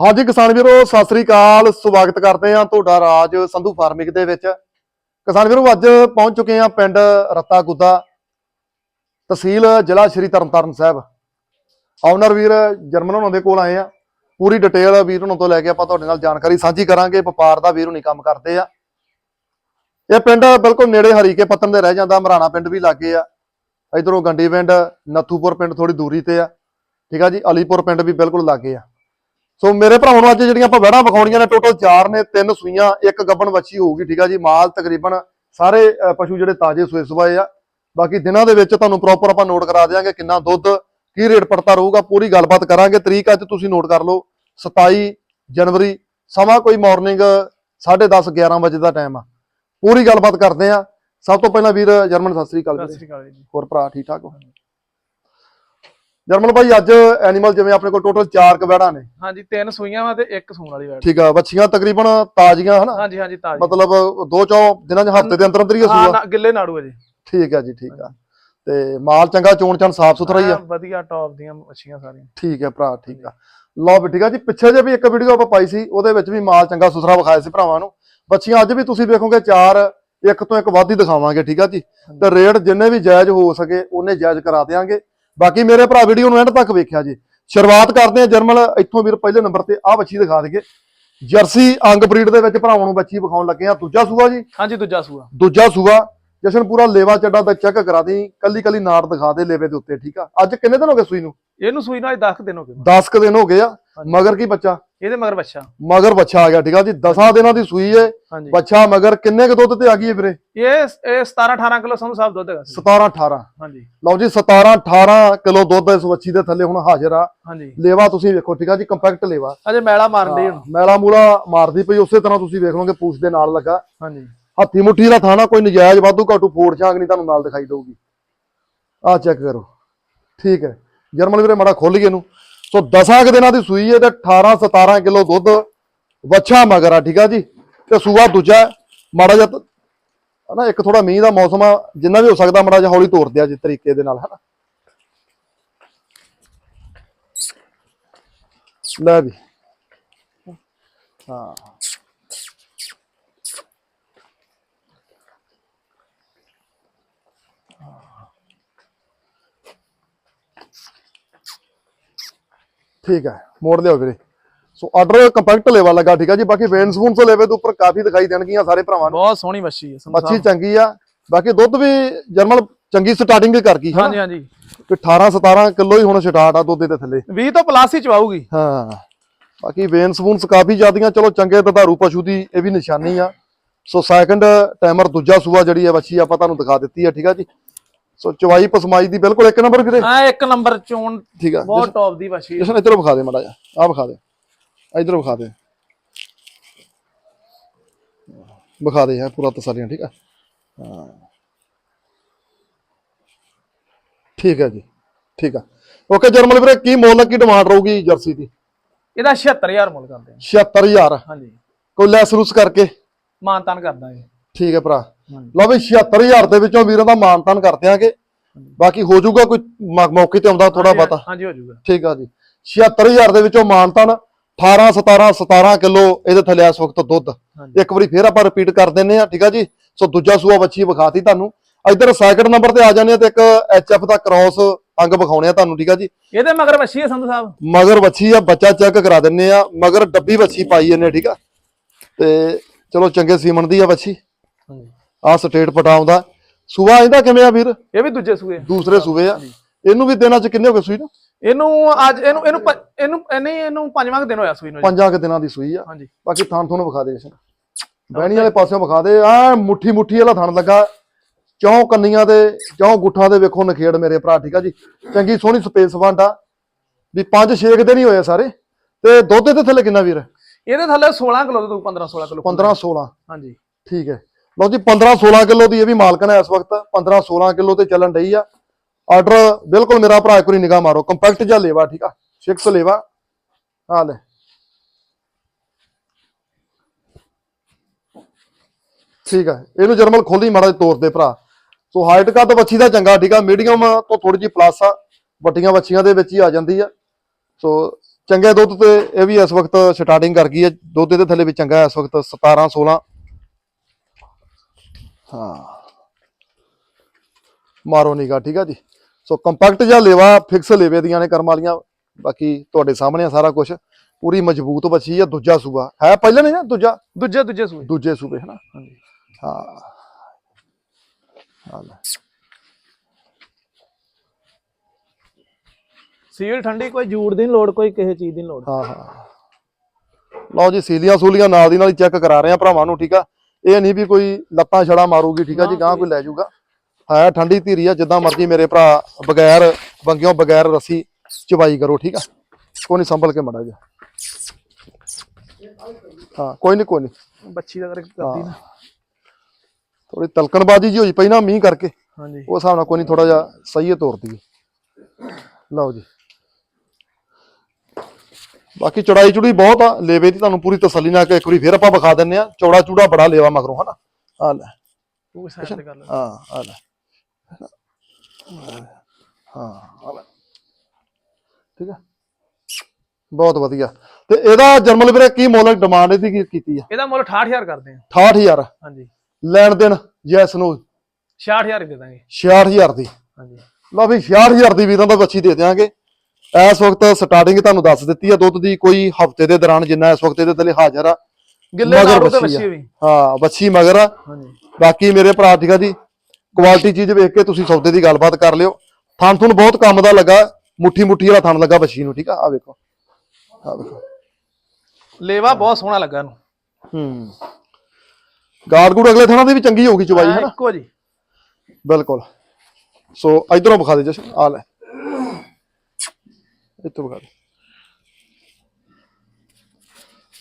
ਹਾਂਜੀ ਕਿਸਾਨ ਵੀਰੋ, ਸਤਿ ਸ੍ਰੀ ਅਕਾਲ। ਸਵਾਗਤ ਕਰਦੇ ਹਾਂ ਤੁਹਾਡਾ ਰਾਜ ਸੰਧੂ ਫਾਰਮਿੰਗ ਦੇ ਵਿੱਚ। ਕਿਸਾਨ ਵੀਰੋ, ਅੱਜ ਪਹੁੰਚ ਚੁੱਕੇ ਹਾਂ ਪਿੰਡ ਰੱਤਾ ਗੁੱਦਾ ਤਹਿਸੀਲ ਜ਼ਿਲ੍ਹਾ ਸ਼੍ਰੀ ਤਰਨਤਾਰਨ ਸਾਹਿਬ। ਆਨਰ ਵੀਰ ਜਰਮਨ ਉਹਨਾਂ ਦੇ ਕੋਲ ਆਏ ਆ ਪੂਰੀ ਡਿਟੇਲ ਵੀਰ ਉਹਨਾਂ ਤੋਂ ਲੈ ਕੇ ਆਪਾਂ ਤੁਹਾਡੇ ਨਾਲ ਜਾਣਕਾਰੀ ਸਾਂਝੀ ਕਰਾਂਗੇ। ਵਪਾਰ ਦਾ ਵੀਰ ਹੁਣੀ ਕੰਮ ਕਰਦੇ ਆ। ਇਹ ਪਿੰਡ ਬਿਲਕੁਲ ਨੇੜੇ ਹਰੀਕੇ ਪੱਤਨ ਦੇ ਰਹਿ ਜਾਂਦਾ। ਮਰਾਣਾ ਪਿੰਡ ਵੀ ਲਾਗੇ ਆ। ਇਧਰੋਂ ਗੰਡੀ ਪਿੰਡ, ਨੱਥੂਪੁਰ ਪਿੰਡ ਥੋੜੀ ਦੂਰੀ ਤੇ ਆ। ਠੀਕ ਆ ਜੀ, ਅਲੀਪੁਰ ਪਿੰਡ ਵੀ ਬਿਲਕੁਲ ਲਾਗੇ ਆ। ਸੋ ਮੇਰੇ ਭਰਾਵਾਂ ਨੂੰ ਅੱਜ ਜਿਹੜੀਆਂ ਆਪਾਂ ਵੜਾ ਵਿਖਾਉਣੀਆਂ ਨੇ ਟੋਟਲ 4 ਨੇ ਤਿੰਨ ਸੂਈਆਂ ਇੱਕ ਗੱਬਣ ਵੱਛੀ ਹੋਊਗੀ ਠੀਕ ਆ ਜੀ ਮਾਲ ਤਕਰੀਬਨ ਸਾਰੇ ਪਸ਼ੂ ਜਿਹੜੇ ਤਾਜ਼ੇ ਸੂਏ ਸੁਆਏ ਆ। ਬਾਕੀ ਦਿਨਾਂ ਦੇ ਵਿੱਚ ਤੁਹਾਨੂੰ ਪ੍ਰੋਪਰ ਆਪਾਂ ਨੋਟ ਕਰਾ ਦਿਆਂਗੇ ਕਿੰਨਾ ਦੁੱਧ ਕੀ ਰੇਟ ਪੜਤਾ ਰਹੂਗਾ ਪੂਰੀ ਗੱਲਬਾਤ ਕਰਾਂਗੇ। ਤਰੀਕ ਅੱਜ ਤੁਸੀਂ ਨੋਟ ਕਰ ਲਓ 27 ਜਨਵਰੀ ਸਮਾਂ ਕੋਈ ਮਾਰਨਿੰਗ 10:30 11 ਵਜੇ ਦਾ ਟਾਈਮ ਆ। ਪੂਰੀ ਗੱਲਬਾਤ ਕਰਦੇ ਆ। ਸਭ ਤੋਂ ਪਹਿਲਾਂ ਵੀਰ ਜਰਮਨ ਸਤਿ ਸ੍ਰੀ ਅਕਾਲ ਸਤਿ। ਸ਼੍ਰੀ ਅਕਾਲ ਜੀ। ਹੋਰ ਭਰਾ ਠੀਕ ਠਾਕ ਹੋ? ਜਰਮਨ ਭਾਈ ਅੱਜ ਐਨੀਮਲ ਜਿਵੇਂ ਆਪਣੇ ਕੋਲ ਟੋਟਲ 4 ਕਬੈੜਾ ਨੇ। ਹਾਂਜੀ ਤਿੰਨ ਸੂਈਆਂ ਵਾ ਤੇ ਇੱਕ ਸੂਣ ਵਾਲੀ ਬੈਠ ਠੀਕ ਆ ਵੱਛੀਆਂ ਤਕਰੀਬਨ ਤਾਜ਼ੀਆਂ ਹਨਾ? ਹਾਂਜੀ ਹਾਂਜੀ ਤਾਜੀ ਮਤਲਬ ਦੋ ਚੌ ਦਿਨਾਂ ਚ ਹਫ਼ਤੇ ਦੇ ਅੰਦਰ ਅੰਦਰ ਹੀ ਹਾਂ ਸੂਆ? ਨਾ- ਗਿੱਲੇ ਨਾੜੂ ਅਜੇ ਠੀਕ ਆ ਜੀ ਠੀਕ ਆ। ਤੇ ਮਾਲ ਚੰਗਾ ਚੋਣ ਚਣ ਸਾਫ਼ ਸੁਥਰਾ ਹੀ ਆ ਵਧੀਆ ਟੌਪ ਦੀਆਂ ਮੱਛੀਆਂ ਸਾਰੀਆਂ। ਠੀਕ ਹੈ ਭਰਾ ਠੀਕ ਆ। ਲਓ ਵੀ ਠੀਕ ਆ ਜੀ ਪਿੱਛੇ ਜੇ ਵੀ ਇੱਕ ਵੀਡੀਓ ਆਪਾਂ ਪਾਈ ਸੀ ਉਹਦੇ ਵਿੱਚ ਵੀ ਮਾਲ ਚੰਗਾ ਸੁਥਰਾ ਵਿਖਾਇਆ ਸੀ ਭਰਾਵਾਂ ਨੂੰ। ਬੱਚੀਆਂ ਅੱਜ ਵੀ ਤੁਸੀਂ ਵੇਖੋਗੇ ਚਾਰ ਇੱਕ ਤੋਂ ਇੱਕ ਵੱਧ ਹੀ ਦਿਖਾਵਾਂਗੇ ਠੀਕ ਆ ਜੀ। ਤੇ ਰੇਟ ਜਿੰਨੇ ਵੀ ਜਾਇਜ਼ ਹੋ ਸਕੇ ਉਹਨੇ ਜਾਇਜ਼ ਕਰਾ ਦੇਾਂਗੇ ਬਾਕੀ ਮੇਰੇ ਭਰਾ ਵੀਡੀਓ ਨੂੰ ਐਂਡ ਤੱਕ ਵੇਖਿਆ ਜੀ। ਸ਼ੁਰੂਆਤ ਕਰਦੇ ਆ ਜਰਮਲ ਇੱਥੋਂ ਵੀਰ ਪਹਿਲੇ ਨੰਬਰ ਤੇ ਆਹ ਬੱਚੀ ਦਿਖਾ ਦਈਏ। ਜਰਸੀ ਅੰਗ ਬਰੀਡ ਦੇ ਵਿੱਚ ਭਰਾਵਾਂ ਨੂੰ ਬੱਚੀ ਵਿਖਾਉਣ ਲੱਗੇ ਆ ਦੂਜਾ ਸੂਆ ਜੀ। ਹਾਂਜੀ ਦੂਜਾ ਸੂਆ। ਦੂਜਾ ਸੂਆ ਜਸ਼ਨ ਪੂਰਾ ਲੇਵਾ ਚੱਡਾ ਦਾ ਚੈੱਕ ਕਰਾ ਦੀ ਕੱਲੀ ਕੱਲੀ ਨਾੜ ਦਿਖਾ ਦੇ ਲੇਵੇ ਦੇ ਉੱਤੇ ਠੀਕ ਆ? ਅੱਜ ਕਿੰਨੇ ਦਿਨ ਹੋ ਗਏ ਸੂਈ ਨੂੰ? ਇਹਨੂੰ ਸੂਈ ਨਾਲ 10 ਦਿਨ ਹੋ ਗਏ। 10 ਕ ਦਿਨ ਹੋ ਗਏ ਆ। ਮਗਰ ਕੀ ਬੱਚਾ? ਇਹਦੇ ਮਗਰ ਬੱਚਾ। ਮਗਰ ਬੱਚਾ ਆ ਗਿਆ ਠੀਕ ਆ ਜੀ। 10 ਦਿਨਾਂ ਦੀ ਸੂਈ ਏ। ਹਾਂਜੀ। ਬੱਚਾ ਮਗਰ ਕਿੰਨੇ ਕ ਦੁੱਧ ਤੇ ਆ ਗਈ ਏ ਵੀਰੇ? ਇਹ ਇਹ 17 18 ਕਿਲੋ ਸੰਧੂ ਸਾਹਿਬ ਦੁੱਧ ਹੈਗਾ ਸੀ। 17 18 ਹਾਂਜੀ। ਲਓ ਜੀ 17 18 ਕਿਲੋ ਦੁੱਧ ਇਸ ਬੱਚੀ ਦੇ ਥੱਲੇ ਹੁਣ ਹਾਜ਼ਰ ਆ। ਹਾਂਜੀ। ਲੇਵਾ ਤੁਸੀਂ ਵੇਖੋ ਠੀਕ ਆ ਜੀ ਕੰਪੈਕਟ ਲੇਵਾ। ਅਜੇ ਮੈਲਾ ਮਾਰਨ ਲਈ ਹੁਣ। ਮੈਲਾ ਮੂਲਾ ਮਾਰਦੀ ਪਈ ਉਸੇ ਤਰ੍ਹਾਂ ਤੁਸੀਂ ਵੇਖ ਲਓਗੇ ਪੂਛ ਦੇ ਨਾਲ ਲੱਗਾ। ਹਾਂਜੀ। ਹੱਥੀ ਮੁੱਠੀ ਦਾ ਥਾਣਾ ਕੋਈ ਨਜਾਇਜ਼ ਵਾਧੂ ਘਾਟੂ ਫੋੜ ਛਾਂਗ ਨਹੀਂ ਤੁਹਾਨੂੰ ਨਾਲ ਦਿਖਾਈ ਦਊਗੀ। ਆਹ ਚੈੱਕ ਕਰੋ। ਠੀਕ ਹੈ। ਜਰਮਨ ਵੀਰੇ ਮਾੜਾ ਖੋਲ ਇਹਨੂੰ। ਸੋ 10 ਕੁ ਦਿਨਾਂ ਦੀ ਸੂਈ ਹੈ ਤੇ 18 17 ਕਿਲੋ ਦੁੱਧ ਵੱਛਾ ਮਗਰ ਆ, ਠੀਕ ਆ ਜੀ? ਤੇ ਸੂਆ ਦੂਜਾ ਮਾੜਾ ਜਿਹਾ ਹਨਾ, ਇੱਕ ਥੋੜਾ ਮੀਂਹ ਦਾ ਮੌਸਮ ਆ, ਜਿੰਨਾ ਵੀ ਹੋ ਸਕਦਾ ਮਾੜਾ ਜਿਹਾ ਹੌਲੀ ਤੋਰ ਦਿਆ ਜਿਸ ਤਰੀਕੇ ਦੇ ਨਾਲ, ਹਨਾ? ਲੈ ਵੀ। ਹਾਂ। ਠੀਕ ਹੈ ਮੋੜ ਲਿਓ ਵੀਰੇ। ਸੋ ਆਰਡਰ ਕੰਪੈਕਟ ਲੈਵਾ ਲੱਗਾ ਠੀਕ ਹੈ ਜੀ। ਬਾਕੀ ਵੇਨ ਸਪੂਨ ਤੋਂ ਲੈਵੇ ਦੇ ਉੱਪਰ ਕਾਫੀ ਦਿਖਾਈ ਦੇਣਗੀਆਂ ਸਾਰੇ ਭਰਾਵਾਂ ਨੂੰ। ਬਹੁਤ ਸੋਹਣੀ ਮੱਛੀ ਹੈ ਮੱਛੀ ਚੰਗੀ ਆ। ਬਾਕੀ ਦੁੱਧ ਵੀ ਜਰਮਨ ਚੰਗੀ ਸਟਾਰਟਿੰਗ ਕਰ ਗਈ ਹਾਂਜੀ ਹਾਂਜੀ। ਕਿ 18 17 ਕਿਲੋ ਹੀ ਹੁਣ ਸਟਾਰਟ ਆ ਦੁੱਧ ਦੇ ਥੱਲੇ। 20 ਤੋਂ ਪਲੱਸ ਹੀ ਚਵਾਊਗੀ ਹਾਂ। ਬਾਕੀ ਵੇਨ ਸਪੂਨਸ ਕਾਫੀ ਜ਼ਿਆਦੀਆਂ ਚਲੋ ਚੰਗੇ ਦੁਧਾਰੂ ਪਸ਼ੂ ਦੀ ਇਹ ਵੀ ਨਿਸ਼ਾਨੀ ਆ। ਸੋ ਸੈਕੰਡ ਟਾਈਮਰ ਦੂਜਾ ਸੂਆ ਜਿਹੜੀ ਹੈ ਬੱਚੀ ਆਪਾਂ ਤੁਹਾਨੂੰ ਦਿਖਾ ਦਿੱਤੀ ਆ ਠੀਕ ਆ ਜੀ। ਸੋ ਚਵਾਈ ਪਸਮਾਈ ਦੀ ਬਿਲਕੁਲ ਇੱਕ ਨੰਬਰ ਵੀਰੇ। ਆ ਇੱਕ ਨੰਬਰ ਚੋਣ ਠੀਕ ਆ ਬਹੁਤ ਟੌਪ ਦੀ ਹੈ। ਜਸ਼ਨ ਇਧਰੋਂ ਵਿਖਾ ਦੇ ਮੜਾ ਜਾ ਆ ਵਿਖਾ ਦੇ ਇਧਰੋਂ ਵਿਖਾ ਦੇ। ਵਿਖਾ ਦੇ ਹੈ ਪੂਰਾ ਤਸਰੀਆਂ ਠੀਕ ਆ? ਹਾਂ। ਠੀਕ ਹੈ ਜੀ ਠੀਕ ਆ। ਓਕੇ ਜਰਮਲ ਵੀਰੇ ਕੀ ਮੁੱਲ ਕੀ ਡਿਮਾਂਡ ਰਹੂਗੀ ਜਰਸੀ ਦੀ? ਇਹਦਾ 76000 ਮੁੱਲ ਕਰਦੇ ਆ। 76000 ਹਾਂਜੀ। ਕੋਈ ਲੈਸ ਰੂਸ ਕਰਕੇ? ਮਾਨਤਾਨ ਕਰ ਦਾਂਗੇ। ਠੀਕ ਹੈ ਭਰਾ। ਲਓ ਵੀ 76000 ਦੇ ਵਿੱਚੋਂ ਵੀਰਾਂ ਦਾ ਮਾਨਤਾਨ ਕਰ ਦਿਆਂਗੇ। ਬਾਕੀ ਹੋ ਜਾਊਗਾ ਕੋਈ ਮੌਕੇ ਤੇ ਆਉਂਦਾ ਥੋੜਾ ਬਹੁਤਾ। ਹਾਂਜੀ ਹੋ ਜਾਊਗਾ। ਠੀਕ ਆ ਜੀ। 76000 ਦੇ ਵਿੱਚੋਂ ਮਾਨਤਾਨ 18 17 17 ਕਿਲੋ ਇਹਦੇ ਥੱਲੇ ਇਸ ਵਕਤ ਦੁੱਧ। ਇੱਕ ਵਾਰੀ ਫੇਰ ਆਪਾਂ ਰਿਪੀਟ ਕਰ ਦਿੰਨੇ ਆ ਠੀਕ ਆ ਜੀ? ਸੋ ਦੂਜਾ ਸੂਆ ਬੱਚੀ ਵਿਖਾਤੀ ਤੁਹਾਨੂੰ। ਇਧਰ ਸੈਕਿੰਡ ਨੰਬਰ ਤੇ ਆ ਜਾਂਦੇ ਆ ਤੇ ਇੱਕ ਐਚਐਫ ਦਾ ਕ੍ਰਾਸ ਅੰਗ ਵਿਖਾਉਣੇ ਆ ਤੁਹਾਨੂੰ ਠੀਕ ਆ ਜੀ? ਇਹਦੇ ਮਗਰ ਮੱਛੀ ਹੈ ਸੰਧੂ ਸਾਹਿਬ। ਮਗਰ ਬੱਚੀ ਆ ਬੱਚਾ ਚੈੱਕ ਕਰਾ ਦਿੰਨੇ ਆ ਮਗਰ ਡੱਬੀ ਬੱਚੀ ਪਾਈ ਇਹਨੇ ਠੀਕ ਆ? ਤੇ ਚਲੋ ਚੰਗੇ ਸੀਮਨ ਦੀ ਆ ਬੱਚੀ ਹਾਂਜੀ ਆ ਸਟੇਟ ਪਟਾਉਂਦਾ ਸੂਆ ਇਹਦਾ ਕਿਵੇਂ ਆ ਵੀਰ? ਇਹ ਵੀ ਦੂਜੇ ਸੂਏ ਦੂਸਰੇ ਸੂਏ ਆ। ਇਹਨੂੰ ਵੀ ਦਿਨਾਂ ਚ ਕਿੰਨੇ ਹੋ ਗਏ ਸੂਈ ਨੂੰ? ਇਹਨੂੰ ਅੱਜ ਇਹਨੂੰ ਇਹਨੂੰ ਪ- ਇਹਨੂੰ ਨਹੀਂ ਇਹਨੂੰ ਪੰਜਵਾਂ ਕੁ ਦਿਨ ਹੋਇਆ ਸੂਈ ਨੂੰ ਜੀ। ਪੰਜਾਂ ਕੁ ਦਿਨਾਂ ਦੀ ਸੂਈ ਆ। ਹਾਂਜੀ। ਬਾਕੀ ਥਣ ਤੁਹਾਨੂੰ ਵਿਖਾ ਦੇ ਜਸ਼ਨ ਬਹਿਣੀ ਵਾਲੇ ਪਾਸਿਓਂ ਵਿਖਾ ਦੇ। ਆ ਮੁੱਠੀ ਮੁੱਠੀ ਵਾਲਾ ਥਣ ਲੱਗਾ। ਚੌਂ ਕੰਨੀਆਂ ਤੇ ਚੌਂ ਗੁੱਠਾਂ ਦੇ ਵੇਖੋ ਨਖੇੜ ਮੇਰੇ ਭਰਾ ਠੀਕ ਆ ਜੀ। ਚੰਗੀ ਸੋਹਣੀ ਸਪੇਸ ਵੰਡ। ਵੀ 5-6 ਦਿਨ ਹੀ ਹੋਏ ਆ ਸਾਰੇ। ਤੇ ਦੁੱਧ ਦੇ ਥੱਲੇ ਕਿੰਨਾ ਵੀਰ? ਇਹਦੇ ਥੱਲੇ 16 ਕਿਲੋ ਤੋਂ 15 16 ਕਿਲੋ। 15-16 ਹਾਂਜੀ। ਠੀਕ ਹੈ। ਲਓ ਜੀ 15-16 ਕਿਲੋ ਦੀ ਇਹ ਵੀ ਮਾਲਕਨ ਹੈ ਇਸ ਵਕਤ 15-16 ਕਿਲੋ ਤੇ ਚੱਲਣ ਡਈ ਆ। ਆਰਡਰ ਬਿਲਕੁਲ ਮੇਰਾ ਭਰਾ ਇੱਕ ਵਾਰੀ ਨਿਗਾਹ ਮਾਰੋ ਕੰਪੈਕਟ ਜਿਹਾ ਲੇਵਾ, ਠੀਕ ਆ? 6 ਲੇਵਾ। ਆ ਲੈ। ਠੀਕ ਆ, ਇਹਨੂੰ ਜਰਮਲ ਖੋਲੀ ਮਾੜਾ ਜਿਹਾ ਤੋਰ ਭਰਾ। ਸੋ ਹਾਈਟ ਕੱਦ ਬੱਚੀ ਦਾ ਚੰਗਾ, ਠੀਕ ਆ? ਮੀਡੀਅਮ ਤੋਂ ਥੋੜੀ ਜਿਹੀ ਪਲੱਸ ਆ। ਵੱਡੀਆਂ ਬੱਚੀਆਂ ਦੇ ਵਿੱਚ ਹੀ ਆ ਜਾਂਦੀ ਆ। ਸੋ ਚੰਗੇ ਦੁੱਧ ਤੇ ਇਹ ਵੀ ਇਸ ਵਕਤ ਸਟਾਰਟਿੰਗ ਕਰ ਗਈ ਹੈ ਦੁੱਧ ਦੇ ਥੱਲੇ ਵੀ ਚੰਗਾ ਇਸ ਵਕਤ 17 16 ਹਾਂ। ਮਾਰੋ ਨਿਗਾ ਠੀਕ ਆ ਜੀ। ਸੋ ਕੰਪੈਕਟ ਜਾਂ ਲੇਵਾ ਫਿਕਸ ਲੇਵੇ ਦੀਆਂ ਨੇ ਕਰਮ ਵਾਲੀਆਂ। ਬਾਕੀ ਤੁਹਾਡੇ ਸਾਹਮਣੇ ਆ ਸਾਰਾ ਕੁਝ ਪੂਰੀ ਮਜ਼ਬੂਤ ਬੱਚੀ ਆ ਦੂਜਾ ਸੂਬਾ ਹੈ ਪਹਿਲਾਂ ਨਹੀਂ ਨਾ ਦੂਜਾ? ਦੂਜੇ ਦੂਜੇ ਸੂਏ। ਦੂਜੇ ਸੂਬੇ ਹਨਾ? ਹਾਂਜੀ। ਹਾਂ। ਹਾਂ। ਸੀਲ ਠੰਡੀ ਕੋਈ ਜੂੜ ਦੀ ਲੋੜ ਕੋਈ ਕਿਸੇ ਚੀਜ਼ ਦੀ ਲੋੜ। ਹਾਂ ਹਾਂ। ਲਓ ਜੀ ਸੀਲੀਆਂ ਸੂਲੀਆਂ ਨਾਲ ਦੀ ਨਾਲ ਹੀ ਚੈੱਕ ਕਰਾ ਰਹੇ ਆ ਭਰਾਵਾਂ ਨੂੰ ਠੀਕ ਆ? ਇਹ ਨਹੀਂ ਵੀ ਕੋਈ ਲੱਤਾਂ ਛੜਾ ਮਾਰੂਗੀ ਠੀਕ ਆ ਜੀ ਗਾਂ ਕੋਈ- ਲੈ ਜਾਊਗਾ। ਹੈ ਠੰਡੀ ਧੀਰੀ ਆ ਜਿੱਦਾਂ ਮਰਜ਼ੀ ਮੇਰੇ ਭਰਾ ਬਗੈਰ ਬੰਗਿਓ ਬਗੈਰ ਰੱਸੀ ਚਵਾਈ ਕਰੋ ਠੀਕ ਆ। ਕੋਈ ਨਹੀਂ ਸੰਭਲ ਕੇ ਮੜਾ ਜਾ। ਹਾਂ ਕੋਈ ਨਹੀਂ ਕੋਈ ਨਹੀਂ। ਬੱਚੀ ਦਾ ਕਰਕੇ ਕਰਦੀ ਨਾ। ਥੋੜੀ ਤਲਕਣਬਾਜੀ ਜੀ ਹੋਈ ਪਈ ਨਾ ਮੀਂਹ ਕਰਕੇ। ਹਾਂਜੀ। ਉਹ ਹਿਸਾਬ ਨਾਲ ਕੋਈ ਨਹੀਂ ਥੋੜਾ ਜਿਹਾ ਸਹੀ ਤੋਰਦੀ ਲਓ ਜੀ। ਬਾਕੀ ਚੜਾਈ ਚੁੜੀ ਬਹੁਤ ਆ ਲੇਵੇ ਦੀ ਤੁਹਾਨੂੰ ਪੂਰੀ ਤਸੱਲੀ ਨਾਲ ਇੱਕ ਵਾਰੀ ਫੇਰ ਆਪਾਂ ਵਿਖਾ ਦਿੰਨੇ ਆ ਚੌੜਾ ਚੂੜਾ ਬੜਾ ਲੇਵਾ ਮਗਰੋਂ ਹਨਾ? ਆ ਲੈ। ਉਹ ਸਾਈਡ ਤੇ ਕਰ ਲੈ ਹਾਂ ਆ ਲੈ। ਹਾਂ ਆ ਲੈ। ਠੀਕ ਆ? ਬਹੁਤ ਵਧੀਆ। ਤੇ ਇਹਦਾ ਜਰਮਲ ਵੀਰੇ ਕੀ ਮੁੱਲ ਡਿਮਾਂਡ ਇਹਦੀ ਕੀ ਕੀਤੀ ਆ? ਇਹਦਾ ਮੁੱਲ 68000 ਕਰਦੇ ਆ। 68000 ਹਾਂਜੀ। ਲੈਣ ਦੇਣ ਜੈਸ ਨੂੰ 66000 ਹੀ ਦੇ ਦਾਂਗੇ। 66000 ਦੀ। ਹਾਂਜੀ। ਲਓ ਵੀ 66000 ਦੀ ਵੀਰਾਂ ਦਾ ਬੱਚੀ ਦੇ ਦਿਆਂਗੇ। ਇਸ ਵਕਤ ਸਟਾਰਟਿੰਗ ਤੁਹਾਨੂੰ ਦੱਸ ਦਿੱਤੀ ਆ ਦੁੱਧ ਦੀ ਕੋਈ ਹਫ਼ਤੇ ਦੇ ਦੌਰਾਨ ਜਿੰਨਾ ਇਸ ਵਕਤ ਇਹਦੇ ਥੱਲੇ ਹਾਜ਼ਰ ਆ। ਗਿੱਲੇ ਨਾੜੂ ਤੇ ਬੱਚੀ ਵੀ। ਹਾਂ ਬੱਚੀ ਮਗਰ ਆ। ਹਾਂਜੀ। ਬਾਕੀ ਮੇਰੇ ਭਰਾ ਠੀਕ ਆ ਜੀ ਕੁਆਲਿਟੀ ਚੀਜ਼ ਵੇਖ ਕੇ ਤੁਸੀਂ ਸੌਦੇ ਦੀ ਗੱਲਬਾਤ ਕਰ ਲਿਓ। ਥਣ ਥੁਣ ਬਹੁਤ ਕੰਮ ਦਾ ਲੱਗਾ ਮੁੱਠੀ ਮੁੱਠੀ ਵਾਲਾ ਥਣ ਲੱਗਾ ਬੱਚੀ ਨੂੰ ਠੀਕ ਆ? ਆ ਵੇਖੋ। ਆ ਵੇਖੋ। ਲੇਵਾ ਬਹੁਤ ਸੋਹਣਾ ਲੱਗਾ ਇਹਨੂੰ। ਹੂੰ। ਗਾਰਡ ਗੂੜ ਅਗਲੇ ਥਣਾਂ ਦੀ ਵੀ ਚੰਗੀ ਹੋਊਗੀ ਚਵਾਈ ਹੈ ਨਾ? ਇੱਕੋ ਜੀ। ਬਿਲਕੁਲ। ਸੋ ਇਧਰੋਂ ਵਿਖਾ ਦੇ ਜਸ਼ਨ ਆ ਲੈ। ਇੱਥੋਂ ਵਿਖਾ ਦੇ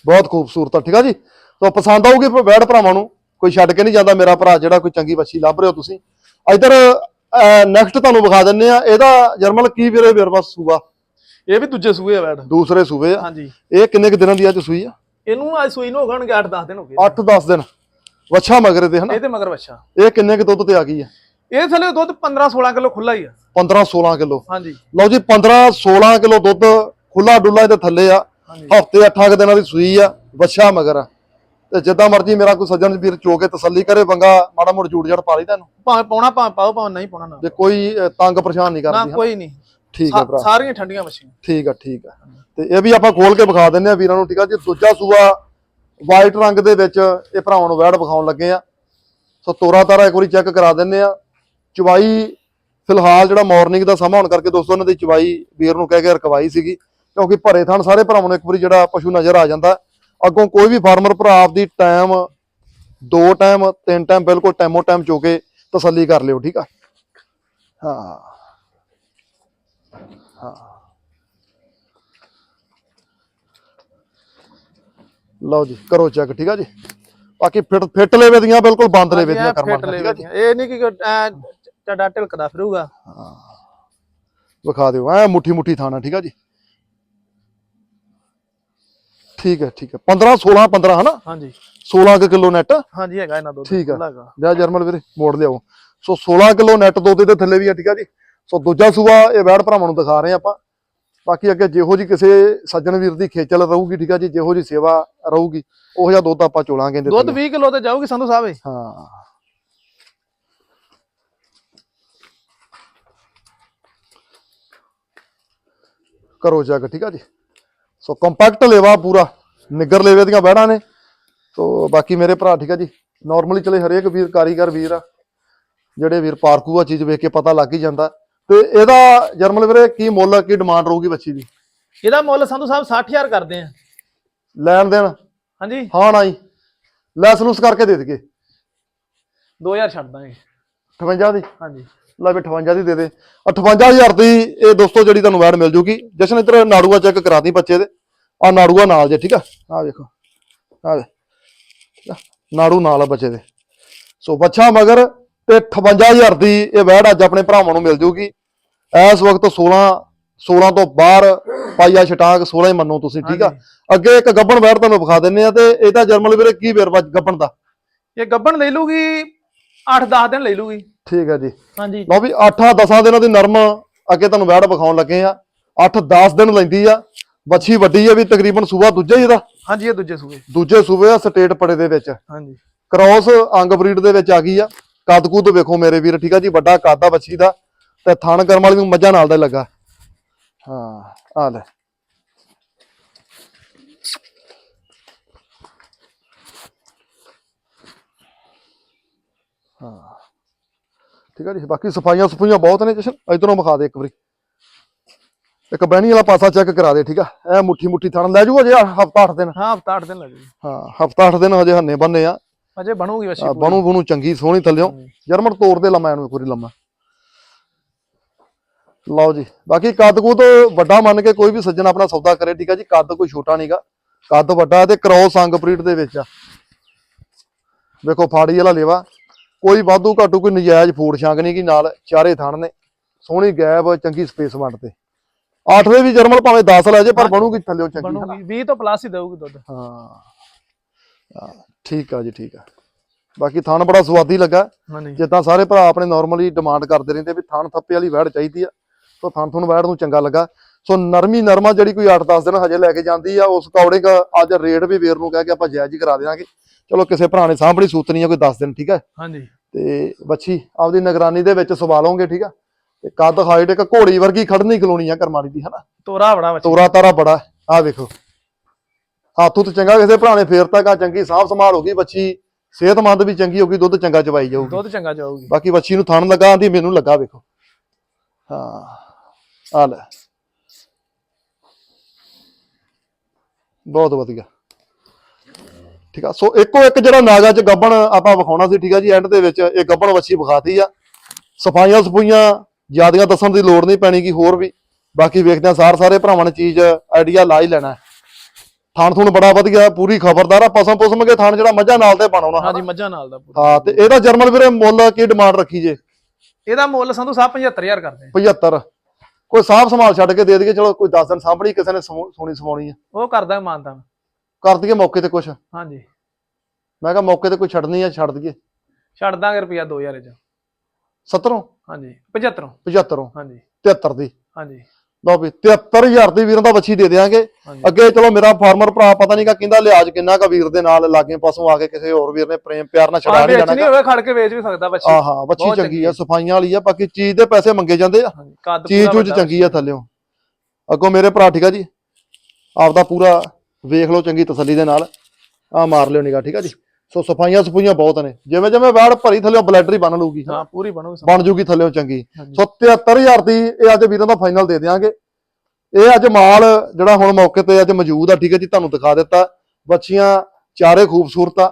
ਬਹੁਤ ਖੂਬਸੂਰਤ ਆ ਠੀਕ ਆ ਜੀ? ਸੋ ਪਸੰਦ ਆਊਗੀ ਬੈੜ ਭਰਾਵਾਂ ਨੂੰ। ਕੋਈ ਛੱਡ ਕੇ ਨਹੀਂ ਜਾਂਦਾ ਮੇਰਾ ਭਰਾ ਜਿਹੜਾ ਕੋਈ ਚੰਗੀ ਬੱਚੀ ਲੱਭ ਰਹੇ ਹੋ ਤੁਸੀਂ। ਇਧਰ ਨੈਕਸਟ ਤੁਹਾਨੂੰ ਵਿਖਾ ਦਿੰਨੇ ਆ ਇਹਦਾ ਜਰਮਲ ਕੀ ਵੀਰੇ ਵੀਰਵਾ ਸੂਆ? ਇਹ ਵੀ ਦੂਜੇ ਸੂਏ ਆ ਬੈਡ। ਦੂਸਰੇ ਸੂਬੇ ਆ। ਹਾਂਜੀ। ਇਹ ਕਿੰਨੇ ਕੁ ਦਿਨਾਂ ਦੀ ਅੱਜ ਸੂਈ ਆ? ਇਹਨੂੰ ਅੱਜ ਸੂਈ ਨੂੰ ਹੋ ਗਏ 8-10 ਦਿਨ ਹੋ ਗਏ। 8-10 ਦਿਨ। ਵੱਛਾ ਮਗਰੇ ਤੇ ਹਨਾ? ਇਹ ਤੇ ਮਗਰ ਬੱਚਾ ਇਹ ਕਿੰਨੇ ਕੁ ਦੁੱਧ ਤੇ ਆ ਗਈ ਆ? ਇਹ ਥੱਲੇ ਦੁੱਧ 15-16 ਕਿਲੋ ਖੁੱਲਾ ਹੀ ਆ। 15-16 ਕਿਲੋ। ਹਾਂਜੀ। ਲਓ ਜੀ 15-16 ਕਿਲੋ ਦੁੱਧ ਖੁੱਲਾ ਡੁੱਲਾ ਇਹਦੇ ਥੱਲੇ ਆ। ਹਫ਼ਤੇ 8 ਕੁ ਦਿਨਾਂ ਦੀ ਸੂਈ ਆ ਵੱਛਾ ਮਗਰ ਆ। ਤੇ ਜਿੱਦਾਂ ਮਰਜ਼ੀ ਮੇਰਾ ਕੋਈ ਸੱਜਣ ਵੀਰ ਚੋ ਕੇ ਤਸੱਲੀ ਕਰੇ ਬੰਗਾ ਮਾੜਾ ਮੋੜ ਜੂੜ ਜੜ ਪਾ ਲਈ ਤੁਹਾਨੂੰ। ਭਾਵੇਂ ਪਾਉਣਾ ਭਾਵੇਂ ਪਾਓ ਭਾਵੇਂ ਨਹੀਂ ਪਾਉਣਾ ਨਾ। ਜੇ ਕੋਈ ਤੰਗ ਪਰੇਸ਼ਾਨ ਨਹੀਂ ਨਾ ਕਰਦੀ ਕੋਈ ਨਹੀਂ। ਠੀਕ ਆ ਭਰਾ। ਸਾਰੀਆਂ ਠੰਡੀਆਂ ਮੱਛੀਆਂ। ਠੀਕ ਆ ਠੀਕ ਆ। ਤੇ ਇਹ ਵੀ ਆਪਾਂ ਖੋਲ ਕੇ ਵਿਖਾ ਦਿੰਨੇ ਆ ਵੀਰਾਂ ਨੂੰ ਠੀਕ ਆ ਜੀ? ਦੂਜਾ ਸੂਆ ਵਾਈਟ ਰੰਗ ਦੇ ਵਿੱਚ ਇਹ ਭਰਾਵਾਂ ਨੂੰ ਵੈੜ ਵਿਖਾਉਣ ਲੱਗੇ ਆ। ਸੋ ਤੋਰਾ ਤਾਰਾ ਇੱਕ ਵਾਰੀ ਚੈੱਕ ਕਰਾ ਦਿੰਨੇ ਆ। ਚਵਾਈ ਫਿਲਹਾਲ ਜਿਹੜਾ ਮਾਰਨਿੰਗ ਦਾ ਸਮਾਂ ਹੋਣ ਕਰਕੇ ਦੋਸਤੋ ਇਹਨਾਂ ਦੀ ਚਵਾਈ ਵੀਰ ਨੂੰ ਕਹਿ ਕੇ ਰਕਵਾਈ ਸੀਗੀ ਕਿਉਂਕਿ ਭਰੇ ਥਣ ਸਾਰੇ ਭਰਾਵਾਂ ਨੂੰ ਇੱਕ ਵਾਰੀ ਜਿਹੜਾ ਪਸ਼ੂ ਨਜ਼ਰ ਆ ਜਾਂਦਾ। ਅੱਗੋਂ ਕੋਈ ਵੀ ਫਾਰਮਰ ਭਰਾ ਆਪਦੀ ਟਾਈਮ ਦੋ ਟਾਈਮ ਤਿੰਨ ਟਾਈਮ ਬਿਲਕੁਲ ਟਾਈਮੋ ਟਾਈਮ ਚੋ ਕੇ ਤਸੱਲੀ ਕਰ ਲਿਓ ਠੀਕ ਆ? ਹਾਂ। ਹਾਂ। ਲਓ ਜੀ ਕਰੋ ਚੈੱਕ ਠੀਕ ਆ ਜੀ? ਬਾਕੀ ਫਿੱਟ ਫਿੱਟ ਲੈਵੇ ਦੀਆਂ ਬਿਲਕੁਲ ਬੰਦ ਲੈਵੇ ਦੀਆਂ ਕਰਮਾਂ ਠੀਕ ਆ ਜੀ? ਇਹ ਨਹੀਂ ਕਿ ਟੱਡਾ ਢਿਲਕਦਾ ਫਿਰੂਗਾ। ਵਿਖਾ ਦਿਓ। ਐ ਮੁੱਠੀ ਮੁੱਠੀ ਥਾਣਾ ਠੀਕ ਆ ਜੀ? ਠੀਕ ਹੈ ਠੀਕ ਹੈ। 15 16 15 ਹਨਾ? ਹਾਂਜੀ। 16 ਕਿਲੋ ਨੈਟ ਹਾਂਜੀ ਹੈਗਾ ਇਹਨਾਂ ਦੁੱਧ। ਠੀਕ ਹੈਗਾ। ਜਾ ਜਰਮਲ ਵੀਰੇ ਮੋੜ ਲਿਆਓ। ਸੋ 16 ਕਿਲੋ ਨੈਟ ਦੁੱਧ ਦੇ ਥੱਲੇ ਵੀ ਆ ਠੀਕ ਆ ਜੀ? ਸੋ ਦੂਜਾ ਸੂਆ ਇਹ ਵੈੜ ਭਰਾਵਾਂ ਨੂੰ ਦਿਖਾ ਰਹੇ ਆਪਾਂ। ਬਾਕੀ ਅੱਗੇ ਜਿਹੋ ਜੀ ਕਿਸੇ ਸੱਜਣ ਵੀਰ ਦੀ ਖੇਚਲ ਰਹੂਗੀ ਠੀਕ ਆ ਜੀ? ਜਿਹੋ ਜੀ ਸੇਵਾ ਰਹੂਗੀ ਉਹੋ ਜਿਹਾ ਦੁੱਧ ਆਪਾਂ ਚੋਲਾਂਗੇ ਦੁੱਧ ਥੱਲੇ। 20 ਕਿਲੋ ਤੇ ਜਾਊਗੀ ਸੰਧੂ ਸਾਹਿਬ। ਹਾਂ। ਕਰੋ ਜੱਗ ਠੀਕ ਆ ਜੀ? ਸੋ ਕੰਪੈਕਟ ਲੇਵਾ ਪੂਰਾ ਨਿੱਗਰ ਲੇਵੇ ਦੀਆਂ ਬਹਿਣਾ ਨੇ। ਸੋ ਬਾਕੀ ਮੇਰੇ ਭਰਾ ਠੀਕ ਆ ਜੀ? ਨਾਰਮਲੀ ਚਲੇ ਹਰੇਕ ਵੀਰ ਕਾਰੀਗਰ ਵੀਰ ਆ ਜਿਹੜੇ ਵੀਰ ਪਾਰਕੂ ਆ ਚੀਜ਼ ਵੇਖ ਕੇ ਪਤਾ ਲੱਗ ਹੀ ਜਾਂਦਾ। ਤੇ ਇਹਦਾ ਜਰਮਲ ਵੀਰੇ ਕੀ ਮੁੱਲ ਕੀ ਡਿਮਾਂਡ ਰਹੂਗੀ ਬੱਚੀ ਦੀ? ਇਹਦਾ ਮੁੱਲ ਸੰਧੂ ਸਾਹਿਬ 60000 ਕਰਦੇ ਆ। ਲੈਣ ਦੇਣ? ਹਾਂਜੀ। ਹਾਂ ਨਾ ਜੀ। ਲੈਸ ਲੂਸ ਕਰਕੇ ਦੇ ਦਈਏ। 2000 ਛੱਡ ਦਾਂਗੇ। 58 ਦੀ? ਹਾਂਜੀ। ਲੈ ਵੀ 58 ਦੀ ਦੇ ਦੇ। 58000 ਦੀ ਇਹ ਦੋਸਤੋ ਜਿਹੜੀ ਤੁਹਾਨੂੰ ਵੈਡ ਮਿਲ ਜੂਗੀ। ਜਸ਼ਨ ਇੱਧਰ ਨਾੜੂਆ ਚੈੱਕ ਕਰਾ ਦੀ ਬੱਚੇ ਦੇ। ਆ ਨਾੜੂਆ ਨਾਲ ਜੇ ਠੀਕ ਆ? ਆ ਵੇਖੋ। ਆ ਵੇ। ਨਾੜੂ ਨਾਲ ਆ ਬੱਚੇ ਦੇ। ਸੋ ਬੱਚਾ ਮਗਰ ਤੇ 58000 ਦੀ ਇਹ ਵੈਡ ਅੱਜ ਆਪਣੇ ਭਰਾਵਾਂ ਨੂੰ ਮਿਲ ਜੂਗੀ। ਇਸ ਵਕਤ 16 16 ਤੋਂ ਬਾਹਰ ਪਾਈਆ ਛਟਾਕ 16 ਹੀ ਮੰਨੋ ਤੁਸੀਂ ਠੀਕ ਆ? ਅੱਗੇ ਇੱਕ ਗੱਬਣ ਵੈਡ ਤੁਹਾਨੂੰ ਵਿਖਾ ਦਿੰਨੇ ਆ ਤੇ ਇਹਦਾ ਜਰਮਲ ਵੀਰੇ ਕੀ ਵੇਰਵਾ ਗੱਬਣ ਦਾ? ਇਹ ਗੱਬਣ ਲੈ ਲੂਗੀ 8-10 ਦਿਨ ਲੈ ਲੂਗੀ। ਠੀਕ ਹੈ ਜੀ। ਹਾਂਜੀ। ਲਓ ਵੀ 8 10 ਦਿਨਾਂ ਦੀ ਨਰਮ ਅੱਗੇ ਤੁਹਾਨੂੰ ਵੈੜ ਵਿਖਾਉਣ ਲੱਗੇ ਆ। 8 10 ਦਿਨ ਲੈਂਦੀ ਆ। ਵੱਛੀ ਵੱਡੀ ਹੈ ਵੀ ਤਕਰੀਬਨ ਸੂਬਾ ਦੂਜਾ ਹੀ ਇਹਦਾ। ਹਾਂਜੀ ਇਹ ਦੂਜੇ ਸੂਏ। ਦੂਜੇ ਸੂਬੇ ਆ ਸਟੇਟ ਪੜੇ ਦੇ ਵਿੱਚ। ਹਾਂਜੀ। ਕ੍ਰਾਸ ਅੰਗ ਬਰੀਡ ਦੇ ਵਿੱਚ ਆ ਗਈ ਆ। ਕੱਦ ਕੁੱਦ ਵੇਖੋ ਮੇਰੇ ਵੀਰ ਠੀਕ ਆ ਜੀ? ਵੱਡਾ ਕੱਦ ਆ ਵੱਛੀ ਦਾ। ਤੇ ਥਣ ਕਰਮ ਵਾਲੀ ਨੂੰ ਮੱਝਾਂ ਨਾਲ ਦਾ ਲੱਗਾ। ਹਾਂ ਆ ਲੈ। ਠੀਕ ਆ ਜੀ ਬਾਕੀ ਸਫਾਈਆਂ ਸਫਾਈਆਂ ਬਹੁਤ ਨੇ ਜਸ਼ਨ ਇਧਰੋਂ ਵਿਖਾ ਦੇ ਇੱਕ ਵਾਰੀ। ਇੱਕ ਬਹਿਣੀ ਵਾਲਾ ਪਾਸਾ ਚੈੱਕ ਕਰਾ ਦੇ ਠੀਕ ਆ ਐ ਮੁੱਠੀ ਮੁੱਠੀ ਥਣ ਲੈ ਜੂਗਾ ਜੇ ਹਫਤਾ 8 ਦਿਨ? ਹਾਂ ਹਫਤਾ 8 ਦਿਨ ਲੱਗੇ ਹਾਂ ਹਫਤਾ 8 ਦਿਨ ਹਜੇ ਹੰਨੇ ਬੰਨੇ ਆ। ਅਜੇ ਬਣੂਗੀ ਵਸ਼ੀ ਬਣੂ ਬਣੂ ਚੰਗੀ ਸੋਹਣੀ ਥੱਲਿਓ। ਜਰਮਨ ਤੋੜ ਦੇ ਲੰਮਾ ਇਹਨੂੰ ਵਾਰੀ ਲੰਮਾ। ਲਓ ਜੀ ਬਾਕੀ ਕੱਦ ਕੁਦ ਵੱਡਾ ਮੰਨ ਕੇ ਕੋਈ ਵੀ ਸੱਜਣ ਆਪਣਾ ਸੌਦਾ ਕਰੇ ਠੀਕ ਆ ਜੀ ਕੱਦ ਕੋਈ ਛੋਟਾ ਨਹੀਂਗਾ ਕੱਦ ਵੱਡਾ ਤੇ ਕ੍ਰੋਸ ਅੰਗ ਬਰੀਡ ਦੇ ਵਿੱਚ ਆ। ਵੇਖੋ ਫਾੜੀ ਵਾਲਾ ਲੇਵਾ। ਕੋਈ ਵਾਧੂ ਘਾਟੂ ਕੋਈ ਨਜਾਇਜ਼ ਫੂਡ ਛਾਂਗ ਨਹੀਂ ਕੀ ਨਾਲ ਚਾਰੇ ਥਣ ਨੇ। ਸੋਹਣੀ ਗੈਬ ਚੰਗੀ ਸਪੇਸ ਵੰਡ ਤੇ। 8 ਦੇ ਵੀ ਜਰਮਨ ਭਾਵੇਂ 10 ਲੈ ਜੇ ਪਰ ਬਣੂਗੀ ਥੱਲਿਓ ਚੰਗੀ? ਬਣੂਗੀ। 20 ਤੋਂ ਪਲੱਸ ਹੀ ਦੇਊਗੀ ਦੁੱਧ। ਹਾਂ। ਠੀਕ ਆ ਜੀ ਠੀਕ ਆ। ਬਾਕੀ ਥਣ ਬੜਾ ਸਵਾਦੀ ਲੱਗਾ। ਜਿੱਦਾਂ ਸਾਰੇ ਭਰਾ ਆਪਣੇ ਨਾਰਮਲੀ ਡਿਮਾਂਡ ਕਰਦੇ ਰਹਿੰਦੇ ਵੀ ਥਣ ਥੱਪੇ ਵਾਲੀ ਵੈੜ ਚਾਹੀਦੀ ਆ ਸੋ ਥਣ ਥਣ ਵੈੜ ਨੂੰ ਚੰਗਾ ਲੱਗਾ। ਸੋ ਨਰਮੀ ਨਰਮਾ ਜਿਹੜੀ ਕੋਈ 8-10 ਦਿਨ ਹਜੇ ਲੈ ਕੇ ਜਾਂਦੀ ਆ ਉਸ ਅਕੋਰਡਿੰਗ ਅੱਜ ਰੇਟ ਵੀ ਵੀਰ ਨੂੰ ਕਹਿ ਕੇ ਆਪਾਂ ਜਾਇਜ਼ ਹੀ ਕਰਾ ਦੇਵਾਂਗੇ। ਚਲੋ ਕਿਸੇ ਭਰਾ ਨੇ ਸਾਂਭਣੀ ਸੂਤਨੀ ਆ ਕੋਈ 10 ਦਿਨ ਠੀਕ ਆ? ਹਾਂਜੀ। ਤੇ ਬੱਚੀ ਆਪਦੀ ਨਿਗਰਾਨੀ ਦੇ ਵਿੱਚ ਸਵਾ ਲਓਗੇ ਠੀਕ ਆ? ਤੇ ਕੱਦ ਹਾਈਟ ਇੱਕ ਘੋੜੀ ਵਰਗੀ ਖੜਨੀ ਕਲੋਨੀ ਆ ਕਰਮਾੜੀ ਦੀ ਹਨਾ? ਤੋਰਾ ਬੜਾ ਵਸ਼ੀ ਤੋਰਾ ਤਾਰਾ ਬੜਾ ਆ ਵੇਖੋ। ਹੱਥ ਉੱਤ ਚੰਗਾ ਕਿਸੇ ਭਰਾ ਨੇ ਫੇਰ ਤੱਕ ਆ ਚੰਗੀ ਸਾਂਭ ਸੰਭਾਲ ਹੋ ਗਈ ਬੱਚੀ ਸਿਹਤਮੰਦ ਵੀ ਚੰਗੀ ਹੋ ਗਈ ਦੁੱਧ ਚੰਗਾ ਚਵਾਈ ਜਾਊਗੀ। ਦੁੱਧ ਚੰਗਾ ਜਾਊਗੀ। ਬਾਕੀ ਬੱਚੀ ਨੂੰ ਥਣ ਲੱਗਾ ਆਂਦੀ ਮੈਨੂੰ ਲੱਗਾ ਵੇਖੋ। ਹਾਂ ਆ ਲੈ। ਬਹੁਤ ਵਧੀਆ। ਠੀਕ ਆ? ਸੋ ਇੱਕੋ ਇੱਕ ਜਿਹੜਾ ਨਾਗਾ ਚ ਗੱਬਣ ਆਪਾਂ ਵਿਖਾਉਣਾ ਸੀ ਠੀਕ ਆ ਜੀ? ਐਂਡ ਦੇ ਵਿੱਚ ਇਹ ਗੱਬਣ ਵੱਛੀ ਵਿਖਾਤੀ ਆ। ਸਫਾਈਆਂ ਸਫੂਈਆਂ ਜਿਆਦੀਆਂ ਦੱਸਣ ਦੀ ਲੋੜ ਨਹੀਂ ਪੈਣੀ ਕਿ ਹੋਰ ਵੀ। ਬਾਕੀ ਵੇਖਦੇ ਆ ਸਾਰ ਸਾਰੇ ਭਰਾਵਾਂ ਨੇ ਚੀਜ਼ ਆਈਡੀਆ ਲਾ ਹੀ ਲੈਣਾ। ਥਣ ਥੁਣ ਬੜਾ ਵਧੀਆ ਪੂਰੀ ਖਬਰਦਾਰ ਆ। ਪਸਮ ਪੁਸਮ ਕੇ ਥਣ ਜਿਹੜਾ ਮੱਝਾਂ ਨਾਲ ਤੇ ਬਣਾਉਣਾ ਹਾਂਜੀ ਮੱਝਾਂ ਨਾਲ ਦਾ ਹਾਂ ਤੇ ਇਹਦਾ ਜਰਮਨ ਵੀਰੇ ਮੁੱਲ ਕੀ ਡਿਮਾਂਡ ਰੱਖੀ ਜੇ? ਇਹਦਾ ਮੁੱਲ ਸੰਧੂ ਸਾਹਿਬ 75000 ਕਰਦੇ 75 ਕੋਈ ਸਾਫ਼ ਸੰਭਾਲ ਛੱਡ ਕੇ ਦੇ ਦਈਏ ਚਲੋ ਕੋਈ 10 ਦਿਨ ਸਾਂਭਣੀ ਕਿਸੇ ਨੇ ਸੋਹਣੀ ਸਵਾਉਣੀ ਆ। ਉਹ ਕਰਦਾ ਮਾਨਤਾ ਕਰ ਦਈਏ ਮੌਕੇ ਤੇ ਕੁਛ। ਹਾਂਜੀ। ਮੈਂ ਕਿਹਾ ਮੌਕੇ ਤੇ ਕੋਈ ਛੱਡਣੀ ਆ ਛੱਡ ਦਈਏ। ਛੱਡ ਦਾਂਗੇ ਰੁਪਿਆ 2000 ਚ। 70 ਹਾਂਜੀ 75 75 ਹਾਂਜੀ। 73 ਦੀ। ਹਾਂਜੀ। ਲਓ ਵੀ 73000 ਦੀ ਵੀਰਾਂ ਦਾ ਬੱਚੀ ਦੇ ਦੇਾਂਗੇ ਅੱਗੇ ਚਲੋ ਮੇਰਾ ਫਾਰਮਰ ਭਰਾ ਪਤਾ ਨਹੀਂਗਾ ਕਹਿੰਦਾ ਲਿਹਾਜ਼ ਕਿੰਨਾ ਕਾ ਵੀਰ ਦੇ ਨਾਲ ਲਾਗੇ ਪਾਸੋਂ ਆ ਕੇ ਕਿਸੇ ਹੋਰ ਵੀਰ ਨੇ ਪ੍ਰੇਮ ਪਿਆਰ ਨਾਲ ਹਾਂ ਨਹੀਂ ਨਹੀਂ ਜਾਣਾ ਹੋਵੇ ਖੜ ਕੇ ਵੇਚ ਵੀ ਸਕਦਾ ਬੱਚੀ ਆ ਹਾਂ ਬੱਚੀ ਚੰਗੀ ਆ ਸਫਾਈਆਂ ਵਾਲੀ ਆ ਬਾਕੀ ਚੀਜ਼ ਦੇ ਪੈਸੇ ਮੰਗੇ ਜਾਂਦੇ ਆ। ਚੀਜ਼ ਚੂਜ ਚੰਗੀ ਆ ਥੱਲਿਓ ਅੱਗੋਂ ਮੇਰੇ ਭਰਾ ਠੀਕ ਆ ਜੀ? ਆਪਦਾ ਪੂਰਾ ਵੇਖ ਲਓ ਚੰਗੀ ਤਸੱਲੀ ਦੇ ਨਾਲ। ਆ ਮਾਰ ਲਿਓ ਨਿਗਾ ਠੀਕ ਆ ਜੀ? ਸੋ ਸਫਾਈਆਂ ਸਫੂਈਆਂ ਬਹੁਤ ਨੇ। ਜਿਵੇਂ ਜਿਵੇਂ ਵਾੜ ਭਰੀ ਥੱਲਿਓ ਬਲੈਡਰੀ ਬਣ ਲਊਗੀ। ਹਾਂ ਪੂਰੀ ਬਣੂਗੀ ਬਣ ਜੂਗੀ ਥੱਲਿਓ ਚੰਗੀ। ਸੋ 73000 ਦੀ ਇਹ ਅੱਜ ਵੀਰਾਂ ਦਾ ਫਾਈਨਲ ਦੇ ਦਿਆਂਗੇ। ਇਹ ਅੱਜ ਮਾਲ ਜਿਹੜਾ ਹੁਣ ਮੌਕੇ ਤੇ ਅੱਜ ਮੌਜੂਦ ਆ ਠੀਕ ਹੈ ਜੀ? ਤੁਹਾਨੂੰ ਦਿਖਾ ਦਿੱਤਾ। ਬੱਚੀਆਂ ਚਾਰੇ ਖੂਬਸੂਰਤ ਆ।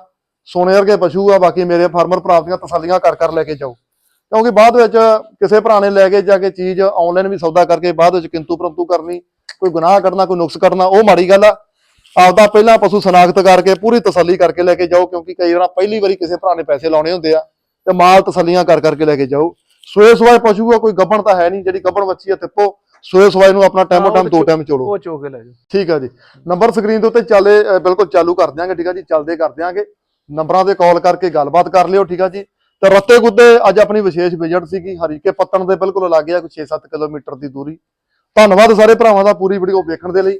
ਸੋਨੇ ਵਰਗੇ ਪਸ਼ੂ ਆ ਬਾਕੀ ਮੇਰੇ ਫਾਰਮਰ ਭਰਾ ਦੀਆਂ ਤਸੱਲੀਆਂ ਕਰ ਕਰ ਲੈ ਕੇ ਜਾਓ। ਕਿਉਂਕਿ ਬਾਅਦ ਵਿੱਚ ਕਿਸੇ ਭਰਾ ਨੇ ਲੈ ਕੇ ਜਾ ਕੇ ਚੀਜ਼ ਆਨਲਾਈਨ ਵੀ ਸੌਦਾ ਕਰਕੇ ਬਾਅਦ ਵਿੱਚ ਕਿੰਤੂ ਪਰੰਤੂ ਕਰਨੀ ਕੋਈ ਗੁਨਾਹ ਕਰਨਾ ਕੋਈ ਨੁਕਸ ਕਰਨਾ ਉਹ ਮਾੜੀ ਗੱਲ ਆ। ਆਪਦਾ ਪਹਿਲਾਂ ਪਸ਼ੂ ਸਨਾਖਤ ਕਰਕੇ ਪੂਰੀ ਤਸੱਲੀ ਕਰਕੇ ਲੈ ਕੇ ਜਾਓ ਕਿਉਂਕਿ ਕਈ ਵਾਰ ਪਹਿਲੀ ਵਾਰੀ ਕਿਸੇ ਭਰਾ ਨੇ ਪੈਸੇ ਲਾਉਣੇ ਹੁੰਦੇ ਆ ਤੇ ਮਾਲ ਤਸੱਲੀਆਂ ਕਰ ਕਰਕੇ ਲੈ ਕੇ ਜਾਓ। ਸੋਏ ਸਵਾਏ ਪਸ਼ੂ ਆ ਕੋਈ ਗੱਬਣ ਤਾਂ ਹੈ ਨਹੀਂ ਜਿਹੜੀ ਗੱਬਣ ਬੱਚੀ ਆ ਤਿੱਪੋ ਸੋਏ ਸਵਾਏ ਨੂੰ ਆਪਣਾ ਟਾਈਮੋ ਹਾਂ, ਟਾਈਮ ਦੋ ਟਾਈਮ ਚੋਲੋ। ਉਹ ਚੋ ਕੇ ਲੈ ਜਾਓ। ਠੀਕ ਆ ਜੀ। ਨੰਬਰ ਸਕਰੀਨ ਦੇ ਉੱਤੇ ਚੱਲੇ ਬਿਲਕੁਲ ਚਾਲੂ ਕਰ ਦਿਆਂਗੇ ਠੀਕ ਆ ਜੀ ਚੱਲਦੇ ਕਰ ਦਿਆਂਗੇ। ਨੰਬਰਾਂ ਤੇ ਕਾਲ ਕਰਕੇ ਗੱਲਬਾਤ ਕਰ ਲਿਓ ਠੀਕ ਆ ਜੀ। ਤੇ ਰੱਤੇ ਗੁੱਦੇ ਅੱਜ ਆਪਣੀ ਵਿਸ਼ੇਸ਼ ਵਿਜ਼ਿਟ ਸੀਗੀ ਹਰੀਕੇ ਪੱਤਣ ਦੇ ਬਿਲਕੁਲ ਲਾਗੇ ਆ ਕੋਈ 6-7 ਕਿਲੋਮੀਟਰ ਦੀ ਦੂਰੀ। ਧੰਨਵਾਦ ਸਾਰੇ ਭਰਾਵਾਂ ਦਾ ਪੂਰੀ ਵੀਡੀਓ ਵੇਖਣ ਦੇ ਲਈ।